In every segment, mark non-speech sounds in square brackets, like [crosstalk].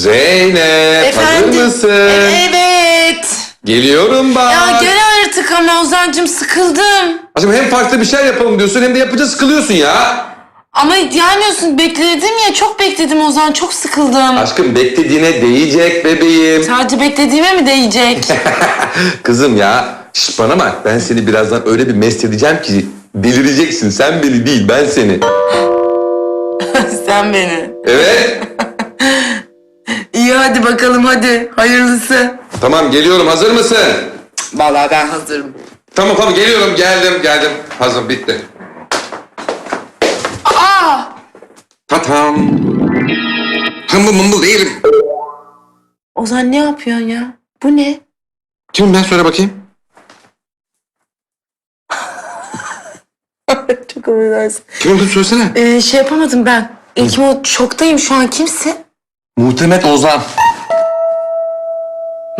Zeynep hazır mısın? Evet. Geliyorum bak. Ya gel artık ama Ozan'cığım sıkıldım. Aşkım hem farklı bir şey yapalım diyorsun hem de yapınca sıkılıyorsun ya. Ama gelmiyorsun bekledim ya çok bekledim Ozan çok sıkıldım. Aşkım beklediğine değecek bebeğim. Sadece beklediğime mi değecek? [laughs] Kızım ya. Şş, bana bak ben seni birazdan öyle bir mest edeceğim ki delireceksin. Sen beni değil ben seni. [laughs] Sen beni. Evet. Bakalım hadi hayırlısı. tamam geliyorum hazır mısın? Vallahi ben hazırım. Tamam tamam geliyorum geldim geldim. Hazır bitti. Aa! Tatam. Hımbıl mımbıl değilim. Ozan ne yapıyorsun ya? Bu ne? Kimim ben söyle bakayım. [laughs] çok affedersin. Kimim kız söylesene. Ee, şey yapamadım ben. E, kim o? Şoktayım şu an kimsin? Muhtemet Ozan.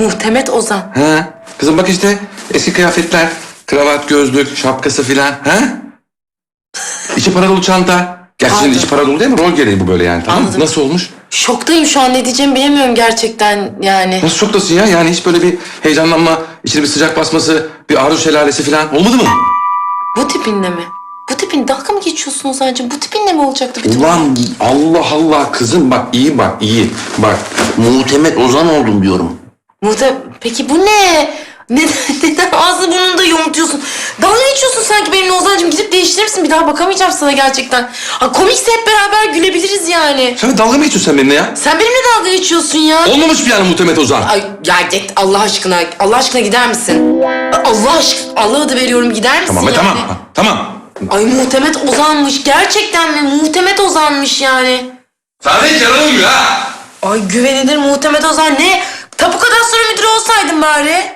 Muhtemet Ozan. Ha? Kızım bak işte eski kıyafetler, kravat, gözlük, şapkası filan. Ha? İçi para dolu çanta. Gerçi şimdi Pardon. içi para dolu değil mi? Rol gereği bu böyle yani tamam mı? Anladım. Nasıl olmuş? Şoktayım şu an ne diyeceğimi bilemiyorum gerçekten yani. Nasıl şoktasın ya? Yani hiç böyle bir heyecanlanma, içine bir sıcak basması, bir arzu şelalesi filan olmadı mı? Bu tipinle mi? Bu tipin dalga mı geçiyorsun Ozan'cığım? Bu tipinle mi olacaktı bütün? Ulan Allah Allah kızım bak iyi bak iyi. Bak muhtemet Ozan oldum diyorum. Muhte... Peki bu ne? Neden, [laughs] neden ağzını burnunu da yumurtuyorsun? Dalga geçiyorsun sanki benimle Ozan'cığım. Gidip değiştirir misin? Bir daha bakamayacağım sana gerçekten. Ha, komikse hep beraber gülebiliriz yani. Sen dalga mı geçiyorsun sen benimle ya? Sen benimle dalga geçiyorsun ya. Olmamış bir yani muhtemet Ozan. Ay ya git Allah aşkına. Allah aşkına gider misin? Allah aşkına. Allah'a da veriyorum gider misin Tamam be yani? tamam. ha, Tamam. Ay muhtemet Ozan'mış. Gerçekten mi? Muhtemet Ozan'mış yani. Sana hiç yaranılmıyor ha. Ay güvenilir muhtemet Ozan ne? Bari.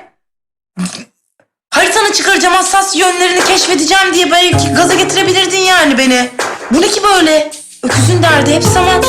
Haritanı çıkaracağım, hassas yönlerini keşfedeceğim diye belki gaza getirebilirdin yani beni. Bu ne ki böyle? Öküzün derdi hep sana.